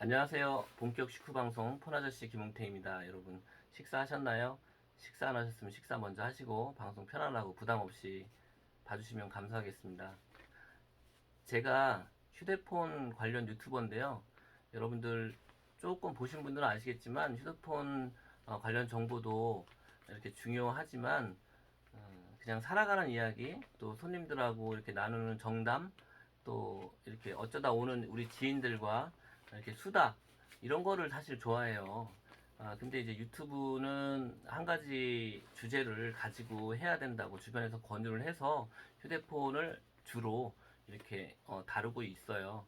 안녕하세요. 본격 식후 방송 폰아저씨 김홍태입니다. 여러분 식사하셨나요? 식사 안 하셨으면 식사 먼저 하시고 방송 편안하고 부담 없이 봐주시면 감사하겠습니다. 제가 휴대폰 관련 유튜버인데요. 여러분들 조금 보신 분들은 아시겠지만 휴대폰 어, 관련 정보도 이렇게 중요하지만 어, 그냥 살아가는 이야기 또 손님들하고 이렇게 나누는 정담 또 이렇게 어쩌다 오는 우리 지인들과 이렇게 수다 이런 거를 사실 좋아해요. 아, 근데 이제 유튜브는 한 가지 주제를 가지고 해야 된다고 주변에서 권유를 해서 휴대폰을 주로 이렇게 어, 다루고 있어요.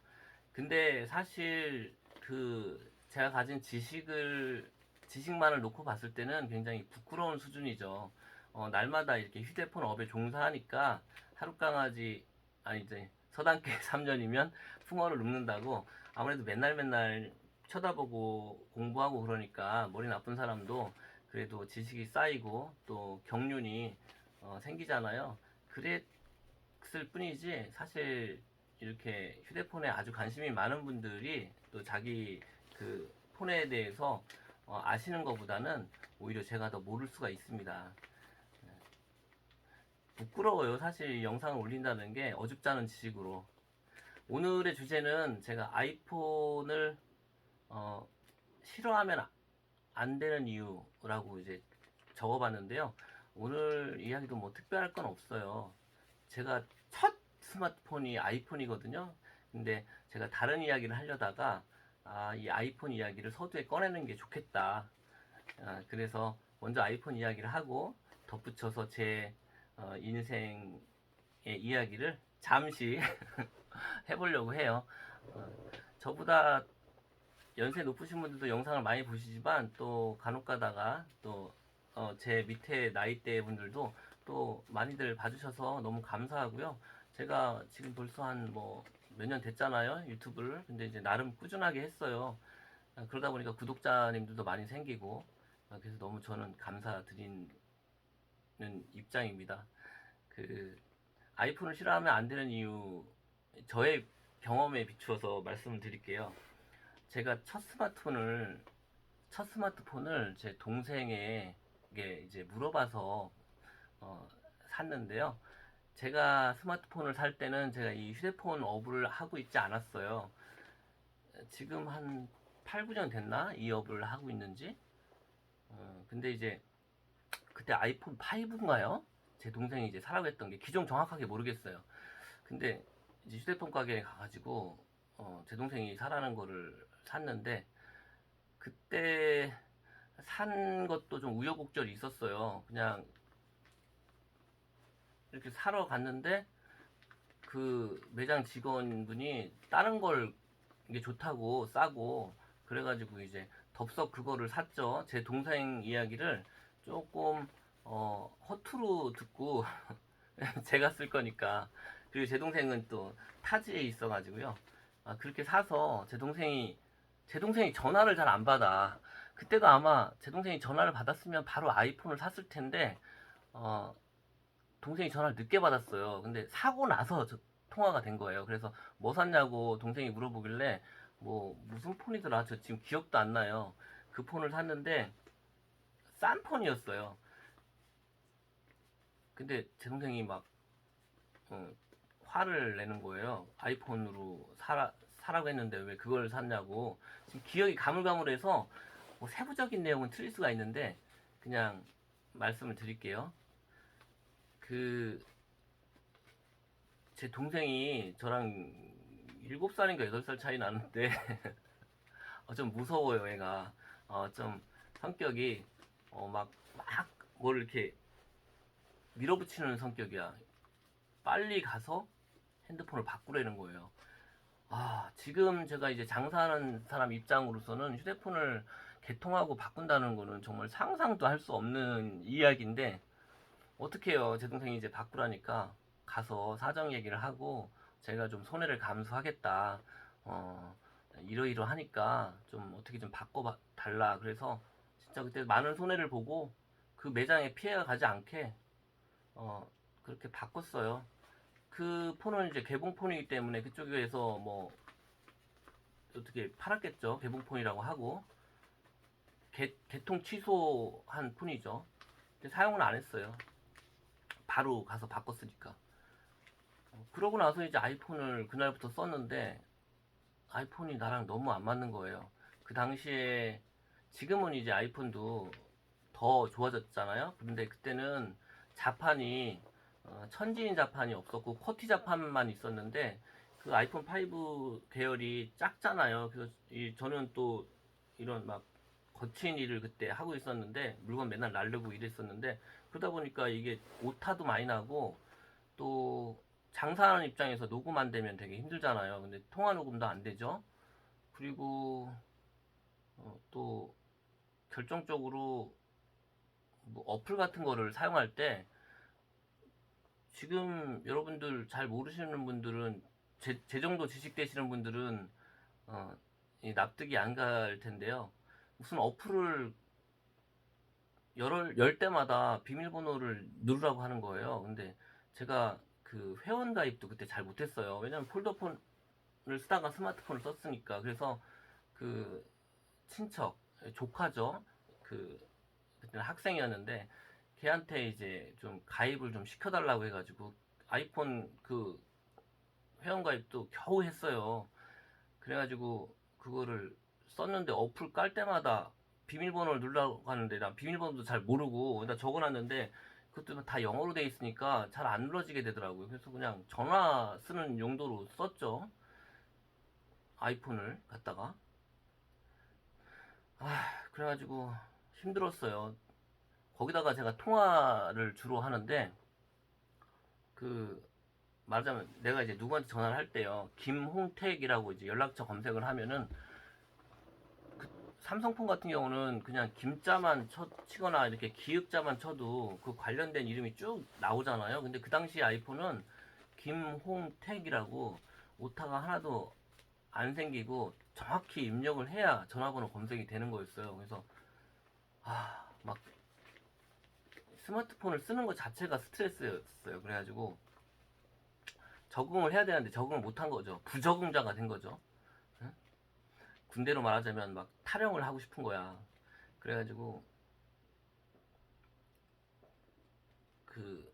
근데 사실 그 제가 가진 지식을 지식만을 놓고 봤을 때는 굉장히 부끄러운 수준이죠. 어, 날마다 이렇게 휴대폰 업에 종사하니까 하룻강아지 아니 이제 서당계 3년이면 풍어를 눕는다고 아무래도 맨날 맨날 쳐다보고 공부하고 그러니까 머리 나쁜 사람도 그래도 지식이 쌓이고 또 경륜이 어, 생기잖아요. 그랬을 뿐이지 사실 이렇게 휴대폰에 아주 관심이 많은 분들이 또 자기 그 폰에 대해서 어, 아시는 것보다는 오히려 제가 더 모를 수가 있습니다. 부끄러워요. 사실 이 영상을 올린다는 게 어줍지 않은 지식으로. 오늘의 주제는 제가 아이폰을 어, 싫어하면 안 되는 이유라고 이제 적어봤는데요. 오늘 이야기도 뭐 특별할 건 없어요. 제가 첫 스마트폰이 아이폰이거든요. 근데 제가 다른 이야기를 하려다가 아, 이 아이폰 이야기를 서두에 꺼내는 게 좋겠다. 아, 그래서 먼저 아이폰 이야기를 하고 덧붙여서 제 어, 인생의 이야기를 잠시 해보려고 해요. 어, 저보다 연세 높으신 분들도 영상을 많이 보시지만 또 간혹 가다가 또 어, 제 밑에 나이대 분들도 또 많이들 봐주셔서 너무 감사하고요. 제가 지금 벌써 한 뭐 몇 년 됐잖아요. 유튜브를. 근데 이제 나름 꾸준하게 했어요. 아, 그러다 보니까 구독자님들도 많이 생기고 아, 그래서 너무 저는 감사드리는 입장입니다. 그 아이폰을 싫어하면 안 되는 이유 저의 경험에 비추어서 말씀을 드릴게요. 제가 첫 스마트폰을 첫 스마트폰을 제 동생에게 이제 물어봐서 어, 샀는데요. 제가 스마트폰을 살 때는 제가 이 휴대폰 업을 하고 있지 않았어요. 지금 한 8, 9년 됐나? 이 업을 하고 있는지. 어, 근데 이제 그때 아이폰 5인가요? 제 동생이 이제 사라고 했던 게 기종 정확하게 모르겠어요. 근데 이제 휴대폰 가게에 가가지고 어, 제 동생이 사라는 거를 샀는데 그때 산 것도 좀 우여곡절이 있었어요. 그냥 이렇게 사러 갔는데 그 매장 직원분이 다른 걸 이게 좋다고 싸고 그래가지고 이제 덥석 그거를 샀죠. 제 동생 이야기를 조금 어, 허투루 듣고 제가 쓸 거니까 그리고 제 동생은 또 타지에 있어가지고요. 아, 그렇게 사서 제 동생이 제 동생이 전화를 잘 안 받아. 그때도 아마 제 동생이 전화를 받았으면 바로 아이폰을 샀을 텐데 어, 동생이 전화를 늦게 받았어요. 근데 사고 나서 저- 통화가 된 거예요. 그래서 뭐 샀냐고 동생이 물어보길래 뭐 무슨 폰이더라. 저 지금 기억도 안 나요. 그 폰을 샀는데 싼 폰이었어요. 근데 제 동생이 막 어, 화를 내는 거예요. 아이폰으로 사라 사라고 했는데 왜 그걸 샀냐고. 지금 기억이 가물가물해서 뭐 세부적인 내용은 틀릴 수가 있는데 그냥 말씀을 드릴게요. 그 제 동생이 저랑 7살인가 8살 차이 나는데 어, 좀 무서워요, 얘가. 어, 좀 성격이 어, 막, 막, 뭘 이렇게 밀어붙이는 성격이야. 빨리 가서 핸드폰을 바꾸려는 거예요. 아, 지금 제가 이제 장사하는 사람 입장으로서는 휴대폰을 개통하고 바꾼다는 거는 정말 상상도 할 수 없는 이야기인데, 어떻게 해요? 제 동생이 이제 바꾸라니까 가서 사정 얘기를 하고, 제가 좀 손해를 감수하겠다. 어, 이러이러 하니까 좀 어떻게 좀 바꿔달라. 그래서 진짜 그때 많은 손해를 보고 그 매장에 피해가 가지 않게 어, 그렇게 바꿨어요. 그 폰은 이제 개봉 폰이기 때문에 그쪽에서 뭐 어떻게 팔았겠죠. 개봉 폰이라고 하고 개, 개통 취소한 폰이죠. 사용은 안 했어요. 바로 가서 바꿨으니까. 어, 그러고 나서 이제 아이폰을 그날부터 썼는데 아이폰이 나랑 너무 안 맞는 거예요. 그 당시에 지금은 이제 아이폰도 더 좋아졌잖아요. 근데 그때는 자판이 어, 천지인 자판이 없었고 쿼티 자판만 있었는데 그 아이폰 5 계열이 작잖아요. 그래서 이 저는 또 이런 막 거친 일을 그때 하고 있었는데 물건 맨날 날르고 이랬었는데 그러다 보니까 이게 오타도 많이 나고 또 장사하는 입장에서 녹음 안 되면 되게 힘들잖아요. 근데 통화 녹음도 안 되죠. 그리고 어, 또 결정적으로 뭐 어플 같은 거를 사용할 때 지금 여러분들 잘 모르시는 분들은 제, 제 정도 지식 되시는 분들은 어, 이 납득이 안 갈 텐데요. 무슨 어플을 열, 열 때마다 비밀번호를 누르라고 하는 거예요. 근데 제가 그 회원 가입도 그때 잘 못했어요. 왜냐면 폴더폰을 쓰다가 스마트폰을 썼으니까. 그래서 그 친척, 조카죠. 그 그때는 학생이었는데 걔한테 이제 좀 가입을 좀 시켜달라고 해가지고 아이폰 그 회원 가입도 겨우 했어요. 그래가지고 그거를 썼는데 어플 깔 때마다 비밀번호를 누르라고 하는데 난 비밀번호도 잘 모르고 나 적어놨는데 그것도 다 영어로 돼 있으니까 잘 안 눌러지게 되더라고요. 그래서 그냥 전화 쓰는 용도로 썼죠. 아이폰을 갖다가 아 그래가지고 힘들었어요. 거기다가 제가 통화를 주로 하는데 그 말하자면 내가 이제 누구한테 전화를 할 때요. 김홍택이라고 이제 연락처 검색을 하면은 그 삼성폰 같은 경우는 그냥 김자만 쳐, 치거나 이렇게 기역자만 쳐도 그 관련된 이름이 쭉 나오잖아요. 근데 그 당시 아이폰은 김홍택이라고 오타가 하나도 안 생기고 정확히 입력을 해야 전화번호 검색이 되는 거였어요. 그래서 아막 스마트폰을 쓰는 것 자체가 스트레스였어요 그래가지고 적응을 해야 되는데 적응을 못한 거죠. 부적응자가 된 거죠. 응? 군대로 말하자면 막 탈영을 하고 싶은 거야. 그래가지고 그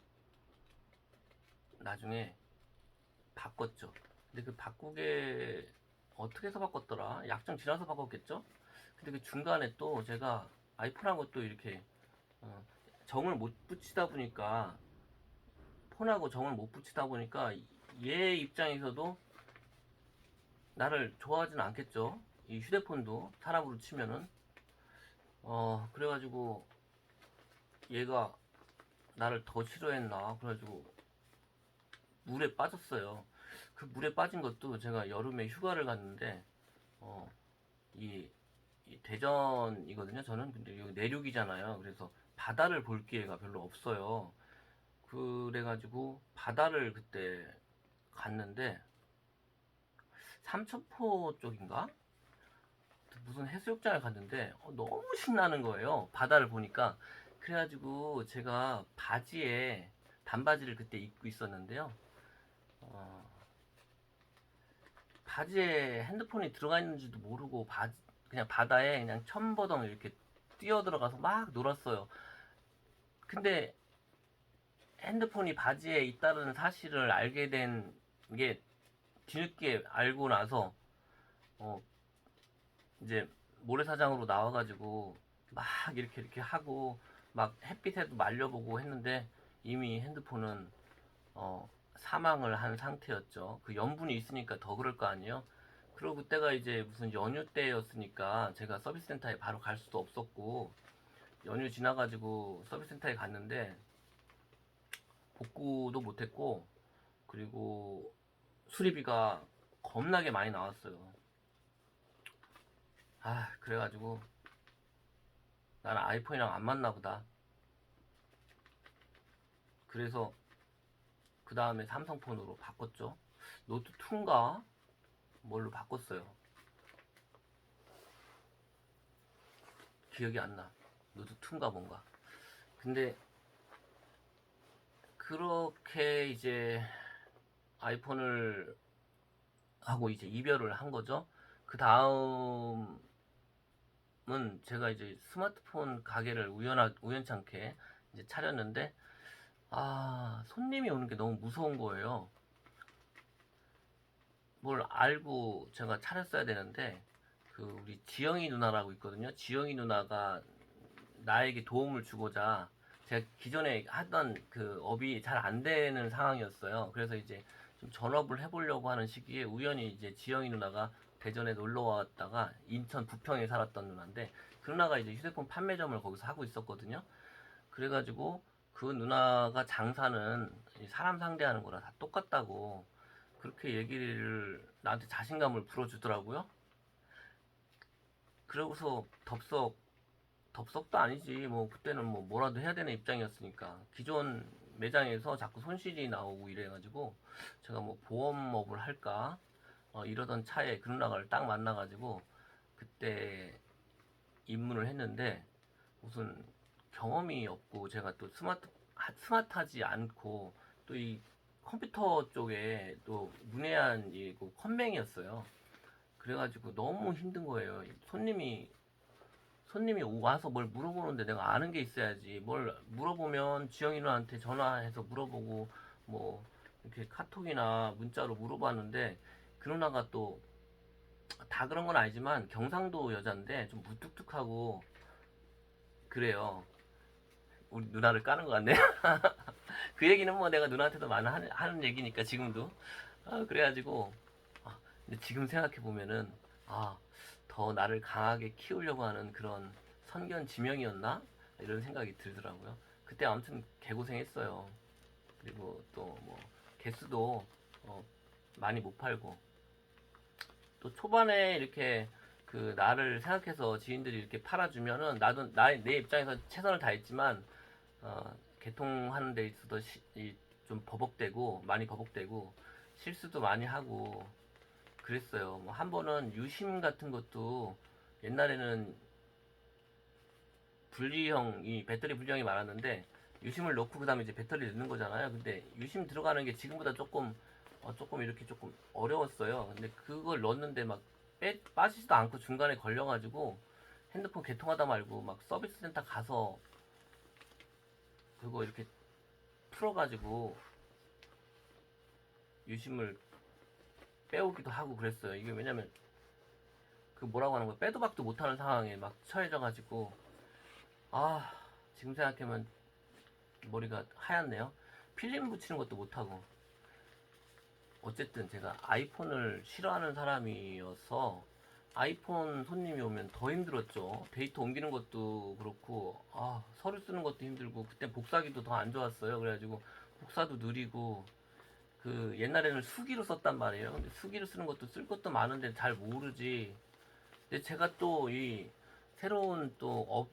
나중에 바꿨죠. 근데 그 바꾸게 어떻게 해서 바꿨더라? 약정 지나서 바꿨겠죠? 근데 그 중간에 또 제가 아이폰하고 또 이렇게 어, 정을 못 붙이다 보니까 폰하고 정을 못 붙이다 보니까 얘 입장에서도 나를 좋아하진 않겠죠. 이 휴대폰도 사람으로 치면은 어 그래가지고 얘가 나를 더 싫어했나 그래가지고 물에 빠졌어요. 그 물에 빠진 것도 제가 여름에 휴가를 갔는데 어이 이 대전이거든요. 저는 근데 여기 내륙이잖아요. 그래서 바다를 볼 기회가 별로 없어요. 그래가지고 바다를 그때 갔는데 삼천포 쪽인가? 무슨 해수욕장을 갔는데 어, 너무 신나는 거예요. 바다를 보니까 그래가지고 제가 바지에 반바지를 그때 입고 있었는데요. 어, 바지에 핸드폰이 들어가 있는지도 모르고 바, 그냥 바다에 그냥 첨버덩 이렇게 뛰어 들어가서 막 놀았어요. 근데 핸드폰이 바지에 있다는 사실을 알게 된 게 뒤늦게 알고 나서 어 이제 모래사장으로 나와가지고 막 이렇게 이렇게 하고 막 햇빛에도 말려보고 했는데 이미 핸드폰은 어 사망을 한 상태였죠. 그 염분이 있으니까 더 그럴 거 아니에요. 그리고 그때가 이제 무슨 연휴 때였으니까 제가 서비스 센터에 바로 갈 수도 없었고 연휴 지나가지고 서비스 센터에 갔는데 복구도 못했고 그리고 수리비가 겁나게 많이 나왔어요. 아 그래가지고 나는 아이폰이랑 안 맞나 보다. 그래서 그 다음에 삼성폰으로 바꿨죠. 노트 2인가 뭘로 바꿨어요. 기억이 안 나. 노트 2인가 뭔가. 근데 그렇게 이제 아이폰을 하고 이제 이별을 한 거죠. 그그 다음은 제가 이제 스마트폰 가게를 우연하, 우연찮게 이제 차렸는데, 아, 손님이 오는 게 너무 무서운 거예요. 뭘 알고 제가 차렸어야 되는데, 그 우리 지영이 누나라고 있거든요. 지영이 누나가 나에게 도움을 주고자 제가 기존에 하던 그 업이 잘 안 되는 상황이었어요. 그래서 이제 좀 전업을 해보려고 하는 시기에 우연히 이제 지영이 누나가 대전에 놀러 왔다가 인천 부평에 살았던 누나인데 그 누나가 이제 휴대폰 판매점을 거기서 하고 있었거든요. 그래가지고 그 누나가 장사는 이 사람 상대하는 거랑 다 똑같다고 그렇게 얘기를 나한테 자신감을 불어주더라고요. 그러고서 덥석 덥석도 아니지. 뭐 그때는 뭐 뭐라도 해야 되는 입장이었으니까. 기존 매장에서 자꾸 손실이 나오고 이래가지고 제가 뭐 보험업을 할까? 어, 이러던 차에 그 누나를 딱 만나가지고 그때 입문을 했는데 무슨 경험이 없고 제가 또 스마트 하- 스마트하지 않고 또 이 컴퓨터 쪽에 또 문외한 이그 컴맹이었어요. 그래가지고 너무 힘든 거예요. 손님이 손님이 와서 뭘 물어보는데 내가 아는 게 있어야지. 뭘 물어보면 지영이 누나한테 전화해서 물어보고 뭐 이렇게 카톡이나 문자로 물어봤는데 그 누나가 또 다 그런 건 아니지만 경상도 여잔데 좀 무뚝뚝하고 그래요. 우리 누나를 까는 것 같네. 그 얘기는 뭐 내가 누나한테도 많이 하는, 하는 얘기니까 지금도. 아, 그래가지고 아, 근데 지금 생각해 보면은 아, 더 나를 강하게 키우려고 하는 그런 선견 지명이었나? 이런 생각이 들더라고요. 그때 아무튼 개고생했어요. 그리고 또 뭐 개수도 어, 많이 못 팔고 또 초반에 이렇게 그 나를 생각해서 지인들이 이렇게 팔아주면은 나도 나의 내 입장에서 최선을 다했지만 어, 개통하는 데 있어서 좀 버벅대고 많이 버벅대고 실수도 많이 하고 그랬어요. 뭐 한 번은 유심 같은 것도 옛날에는 분리형 이 배터리 분리형이 많았는데 유심을 넣고 그다음에 이제 배터리 넣는 거잖아요. 근데 유심 들어가는 게 지금보다 조금 어, 조금 이렇게 조금 어려웠어요. 근데 그걸 넣었는데 막 빼, 빠지지도 않고 중간에 걸려가지고 핸드폰 개통하다 말고 막 서비스 센터 가서 그거 이렇게 풀어가지고 유심을 빼오기도 하고 그랬어요. 이게 왜냐면 그 뭐라고 하는 거야 빼도 박도 못하는 상황에 막 처해져가지고 아 지금 생각하면 머리가 하얗네요. 필름 붙이는 것도 못하고 어쨌든 제가 아이폰을 싫어하는 사람이어서 아이폰 손님이 오면 더 힘들었죠. 데이터 옮기는 것도 그렇고 아 서류 쓰는 것도 힘들고 그때 복사기도 더 안 좋았어요. 그래가지고 복사도 느리고 그 옛날에는 수기로 썼단 말이에요. 근데 수기로 쓰는 것도 쓸 것도 많은데 잘 모르지. 근데 제가 또 이 새로운 또 업,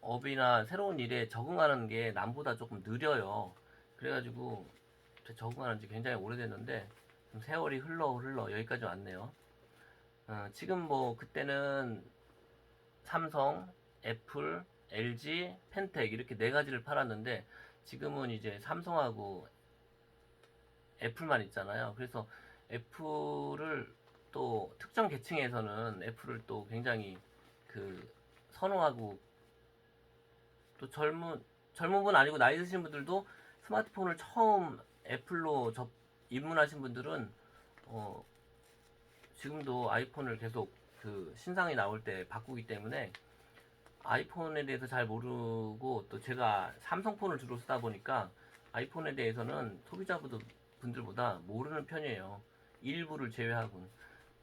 업이나 새로운 일에 적응하는 게 남보다 조금 느려요. 그래가지고 적응하는 지 굉장히 오래됐는데 좀 세월이 흘러 흘러 여기까지 왔네요. 어, 지금 뭐 그때는 삼성, 애플, LG, 펜텍 이렇게 네 가지를 팔았는데 지금은 이제 삼성하고 애플만 있잖아요. 그래서 애플을 또 특정 계층에서는 애플을 또 굉장히 그 선호하고 또 젊은 젊은 분 아니고 나이 드신 분들도 스마트폰을 처음 애플로 접 입문하신 분들은 어 지금도 아이폰을 계속 그 신상이 나올 때 바꾸기 때문에 아이폰에 대해서 잘 모르고 또 제가 삼성폰을 주로 쓰다 보니까 아이폰에 대해서는 소비자분들 분들보다 모르는 편이에요. 일부를 제외하고는.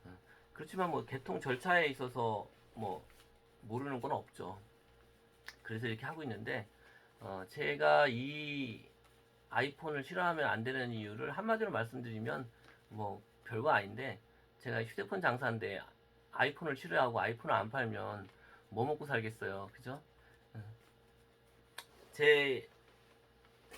어, 그렇지만 뭐 개통 절차에 있어서 뭐 모르는 건 없죠. 그래서 이렇게 하고 있는데 어, 제가 이 아이폰을 싫어하면 안 되는 이유를 한마디로 말씀드리면 뭐 별거 아닌데 제가 휴대폰 장사인데 아이폰을 싫어하고 아이폰을 안 팔면 뭐 먹고 살겠어요. 그죠? 어. 제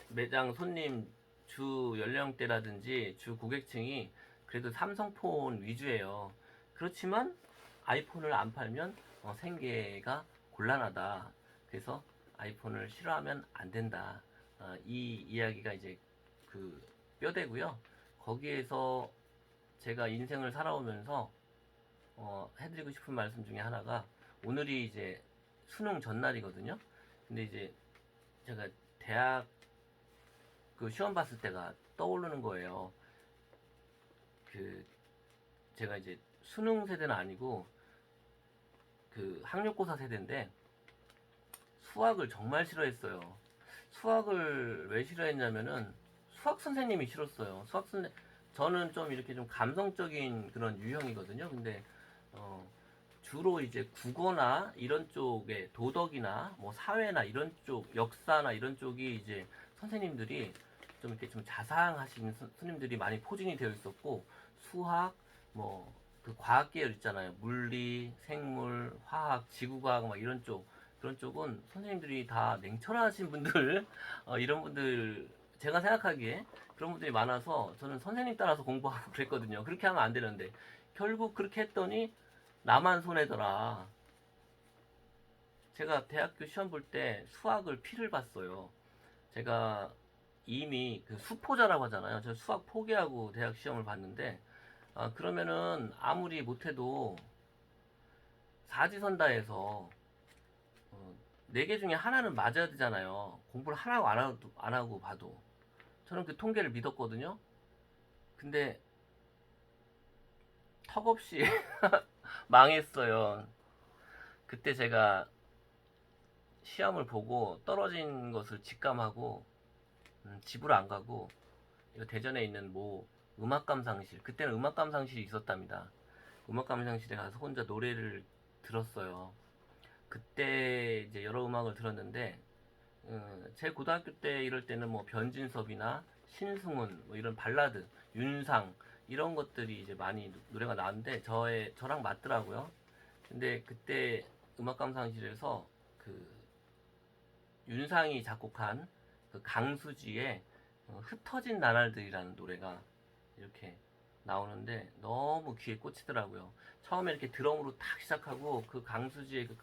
매장 손님 주 연령대라든지 주 고객층이 그래도 삼성폰 위주예요. 그렇지만 아이폰을 안 팔면 어, 생계가 곤란하다. 그래서 아이폰을 싫어하면 안 된다. 어, 이 이야기가 이제 그 뼈대고요. 거기에서 제가 인생을 살아오면서 어, 해드리고 싶은 말씀 중에 하나가 오늘이 이제 수능 전날이거든요. 근데 이제 제가 대학 그 시험 봤을 때가 떠오르는 거예요. 그 제가 이제 수능 세대는 아니고 그 학력고사 세대인데 수학을 정말 싫어했어요. 수학을 왜 싫어했냐면은 수학 선생님이 싫었어요. 수학 선생 저는 좀 이렇게 좀 감성적인 그런 유형이거든요. 근데 어 주로 이제 국어나 이런 쪽에 도덕이나 뭐 사회나 이런 쪽 역사나 이런 쪽이 이제 선생님들이 좀 이렇게 좀 자상하신 선- 선생님들이 많이 포진이 되어 있었고 수학 뭐 그 과학 계열 있잖아요 물리 생물 화학 지구과학 막 이런 쪽 그런 쪽은 선생님들이 다 냉철하신 분들 어, 이런 분들 제가 생각하기에 그런 분들이 많아서 저는 선생님 따라서 공부하고 그랬거든요. 그렇게 하면 안 되는데. 결국 그렇게 했더니 나만 손해더라. 제가 대학교 시험 볼 때 수학을 피를 봤어요. 제가 이미 그 수포자라고 하잖아요. 저 수학 포기하고 대학 시험을 봤는데 아, 그러면은 아무리 못해도 사지선다에서 어, 네개 중에 하나는 맞아야 되잖아요. 공부를 하고, 안 하고 봐도 저는 그 통계를 믿었거든요. 근데 턱없이 망했어요. 그때 제가 시험을 보고 떨어진 것을 직감하고 음, 집을 안 가고 이거 대전에 있는 뭐 음악 감상실 그때는 음악 감상실이 있었답니다. 음악 감상실에 가서 혼자 노래를 들었어요. 그때 이제 여러 음악을 들었는데 어, 제 고등학교 때 이럴 때는 뭐 변진섭이나 신승훈 뭐 이런 발라드 윤상 이런 것들이 이제 많이 노- 노래가 나왔는데 저의 저랑 맞더라고요. 근데 그때 음악 감상실에서 그 윤상이 작곡한 그 강수지의 어, 흩어진 나날들이라는 노래가 이렇게 나오는데 너무 귀에 꽂히더라고요. 처음에 이렇게 드럼으로 탁 시작하고 그 강수지의 그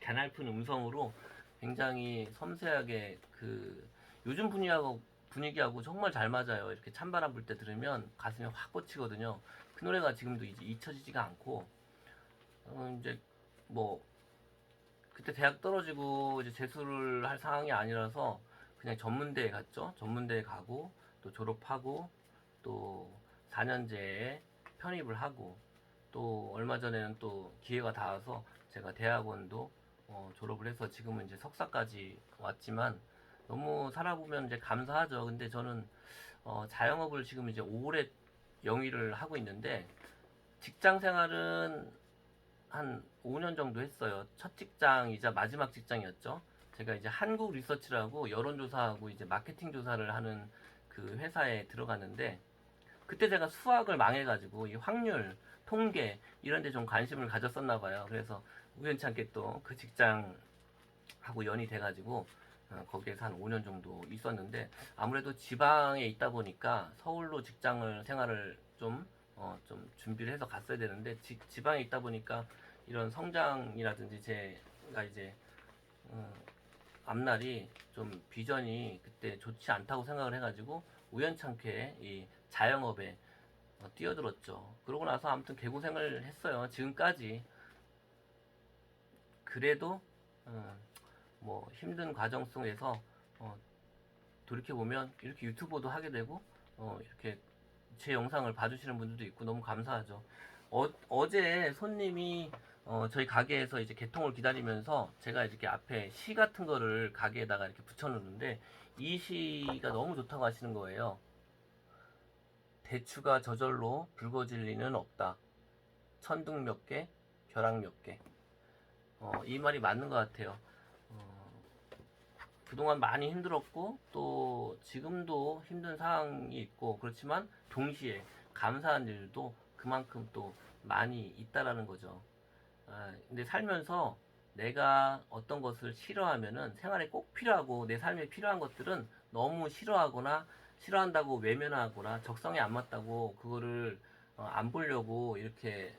가냘픈 음성으로 굉장히 섬세하게 그 요즘 분위기하고 분위기하고 정말 잘 맞아요. 이렇게 찬바람 불 때 들으면 가슴에 확 꽂히거든요. 그 노래가 지금도 이제 잊혀지지가 않고 어, 이제 뭐 그때 대학 떨어지고 이제 재수를 할 상황이 아니라서 그냥 전문대에 갔죠. 전문대에 가고 또 졸업하고 또 4년제에 편입을 하고 또 얼마 전에는 또 기회가 닿아서 제가 대학원도 어, 졸업을 해서 지금은 이제 석사까지 왔지만 너무 살아보면 이제 감사하죠. 근데 저는 어, 자영업을 지금 이제 오래 영위를 하고 있는데 직장 생활은 한 5년 정도 했어요. 첫 직장이자 마지막 직장이었죠. 제가 이제 한국 리서치라고 여론조사하고 이제 마케팅 조사를 하는 그 회사에 들어갔는데 그때 제가 수학을 망해가지고 이 확률, 통계 이런 데 좀 관심을 가졌었나 봐요. 그래서 우연찮게 또 그 직장하고 연이 돼가지고 어, 거기에서 한 5년 정도 있었는데 아무래도 지방에 있다 보니까 서울로 직장을 생활을 좀 어, 좀 준비를 해서 갔어야 되는데 지, 지방에 있다 보니까 이런 성장이라든지 제가 이제 어, 앞날이 좀 비전이 그때 좋지 않다고 생각을 해가지고 우연찮게 이 자영업에 어, 뛰어들었죠. 그러고 나서 아무튼 개고생을 했어요. 지금까지 그래도 어, 뭐 힘든 과정 속에서 어, 돌이켜 보면 이렇게 유튜버도 하게 되고 어, 이렇게 제 영상을 봐주시는 분들도 있고 너무 감사하죠. 어, 어제 손님이 어, 저희 가게에서 이제 개통을 기다리면서 제가 이렇게 앞에 시 같은 거를 가게에다가 이렇게 붙여놓는데 이 시가 너무 좋다고 하시는 거예요. 대추가 저절로 붉어질 리는 없다. 천둥 몇 개, 벼락 몇 개. 어, 이 말이 맞는 것 같아요. 어, 그동안 많이 힘들었고 또 지금도 힘든 상황이 있고 그렇지만 동시에 감사한 일도 그만큼 또 많이 있다라는 거죠. 아, 근데 살면서 내가 어떤 것을 싫어하면은 생활에 꼭 필요하고 내 삶에 필요한 것들은 너무 싫어하거나 싫어한다고 외면하거나 적성에 안 맞다고 그거를 어, 안 보려고 이렇게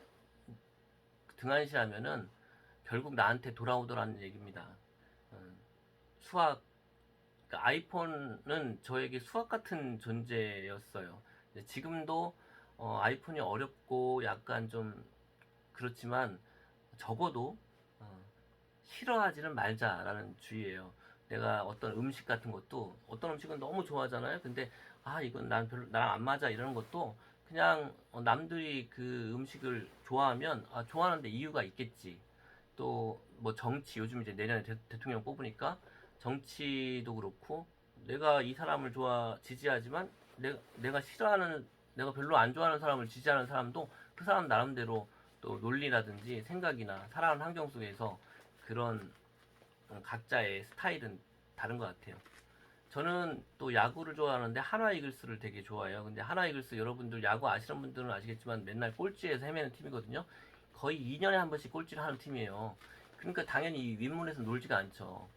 등한시하면은 결국 나한테 돌아오더라는 얘기입니다. 음, 수학 그러니까 아이폰은 저에게 수학 같은 존재였어요. 지금도 어, 아이폰이 어렵고 약간 좀 그렇지만 적어도 어, 싫어하지는 말자라는 주의예요. 내가 어떤 음식 같은 것도 어떤 음식은 너무 좋아하잖아요. 근데 아 이건 난 별로 나랑 안 맞아 이러는 것도 그냥 어, 남들이 그 음식을 좋아하면 아 좋아하는데 이유가 있겠지. 또 뭐 정치 요즘 이제 내년에 대, 대통령 뽑으니까 정치도 그렇고 내가 이 사람을 좋아 지지하지만 내가 내가 싫어하는 내가 별로 안 좋아하는 사람을 지지하는 사람도 그 사람 나름대로 또 논리라든지 생각이나 살아가는 환경 속에서 그런 음, 각자의 스타일은 다른 것 같아요. 저는 또 야구를 좋아하는데 한화 이글스를 되게 좋아해요. 근데 한화 이글스 여러분들 야구 아시는 분들은 아시겠지만 맨날 꼴찌에서 헤매는 팀이거든요. 거의 2년에 한 번씩 꼴찌를 하는 팀이에요. 그러니까 당연히 이 윗문에서 놀지가 않죠.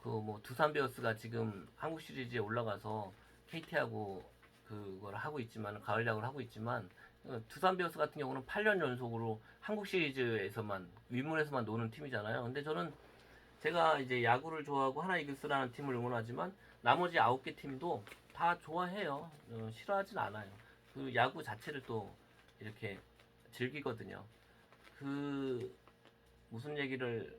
그 뭐 두산 베어스가 지금 한국 시리즈에 올라가서 KT하고 그걸 하고 있지만 가을 야구를 하고 있지만 어, 두산 베어스 같은 경우는 8년 연속으로 한국 시리즈에서만 윗문에서만 노는 팀이잖아요. 근데 저는 제가 이제 야구를 좋아하고 하나 이글스라는 팀을 응원하지만 나머지 아홉 개 팀도 다 좋아해요. 어, 싫어하진 않아요. 그 야구 자체를 또 이렇게 즐기거든요. 그 무슨 얘기를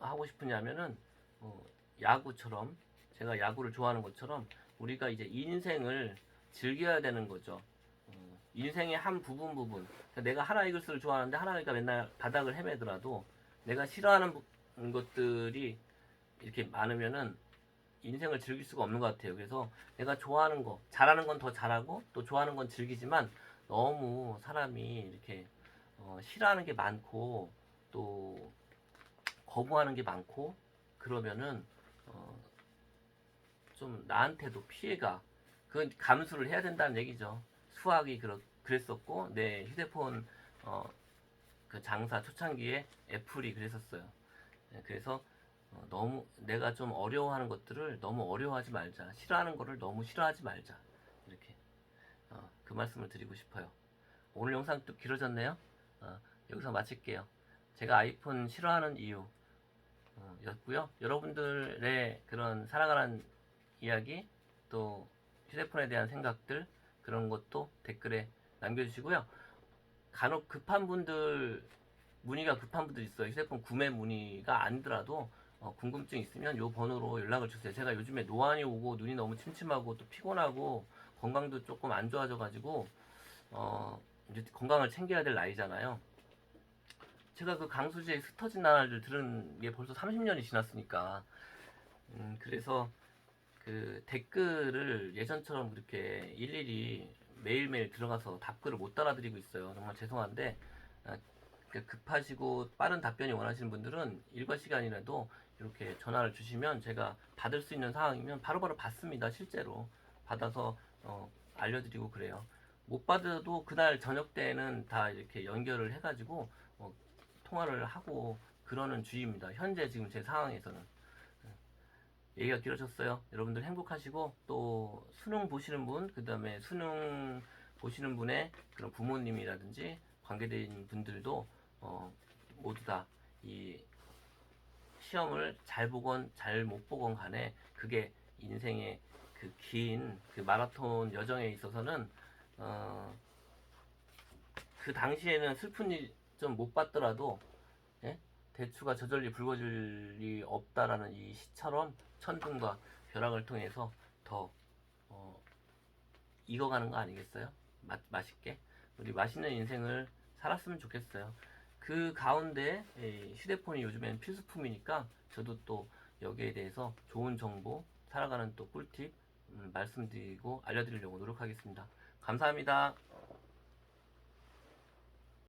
하고 싶으냐면은 어, 야구처럼 제가 야구를 좋아하는 것처럼 우리가 이제 인생을 즐겨야 되는 거죠. 어, 인생의 한 부분 부분. 그러니까 내가 하나 이글스를 좋아하는데 하나이가 맨날 바닥을 헤매더라도 내가 싫어하는 부- 것들이 이렇게 많으면은 인생을 즐길 수가 없는 것 같아요. 그래서 내가 좋아하는 거, 잘하는 건 더 잘하고 또 좋아하는 건 즐기지만 너무 사람이 이렇게 어, 싫어하는 게 많고 또 거부하는 게 많고 그러면은 어, 좀 나한테도 피해가 그 감수를 해야 된다는 얘기죠. 수학이 그렇, 그랬었고 내 휴대폰 어, 그 장사 초창기에 애플이 그랬었어요. 네, 그래서 어, 너무 내가 좀 어려워하는 것들을 너무 어려워하지 말자. 싫어하는 거를 너무 싫어하지 말자. 이렇게 어, 그 말씀을 드리고 싶어요. 오늘 영상 또 길어졌네요. 어, 여기서 마칠게요. 제가 아이폰 싫어하는 이유 어, 였고요. 여러분들의 그런 살아가는 이야기 또 휴대폰에 대한 생각들 그런 것도 댓글에 남겨주시고요. 간혹 급한 분들 문의가 급한 분들 있어요. 휴대폰 구매 문의가 아니더라도 어, 궁금증 있으면 이 번호로 연락을 주세요. 제가 요즘에 노안이 오고 눈이 너무 침침하고 또 피곤하고 건강도 조금 안 좋아져가지고 어, 이제 건강을 챙겨야 될 나이잖아요. 제가 그 강수지의 스터진 나날을 들은 게 벌써 30년이 지났으니까 음, 그래서 그 댓글을 예전처럼 그렇게 일일이 매일매일 들어가서 답글을 못 달아드리고 있어요. 정말 죄송한데 아, 그 급하시고 빠른 답변이 원하시는 분들은 일과 시간이라도 이렇게 전화를 주시면 제가 받을 수 있는 상황이면 바로바로 받습니다. 실제로 받아서 어, 알려드리고 그래요. 못 받아도 그날 저녁 때는 다 이렇게 연결을 해가지고 어, 통화를 하고 그러는 주의입니다. 현재 지금 제 상황에서는 얘기가 길어졌어요. 여러분들 행복하시고 또 수능 보시는 분, 그 다음에 수능 보시는 분의 그런 부모님이라든지 관계된 분들도 어, 모두 다 이 시험을 잘 보건 잘 못 보건 간에 그게 인생의 그 긴 그 마라톤 여정에 있어서는 어, 그 당시에는 슬픈 일 좀 못 봤더라도 예? 대추가 저절리 붉어질 리 없다라는 이 시처럼 천둥과 벼락을 통해서 더 어, 익어가는 거 아니겠어요? 맛, 맛있게 우리 맛있는 인생을 살았으면 좋겠어요. 그 가운데 이 휴대폰이 요즘엔 필수품이니까 저도 또 여기에 대해서 좋은 정보, 살아가는 또 꿀팁 음, 말씀드리고 알려드리려고 노력하겠습니다. 감사합니다.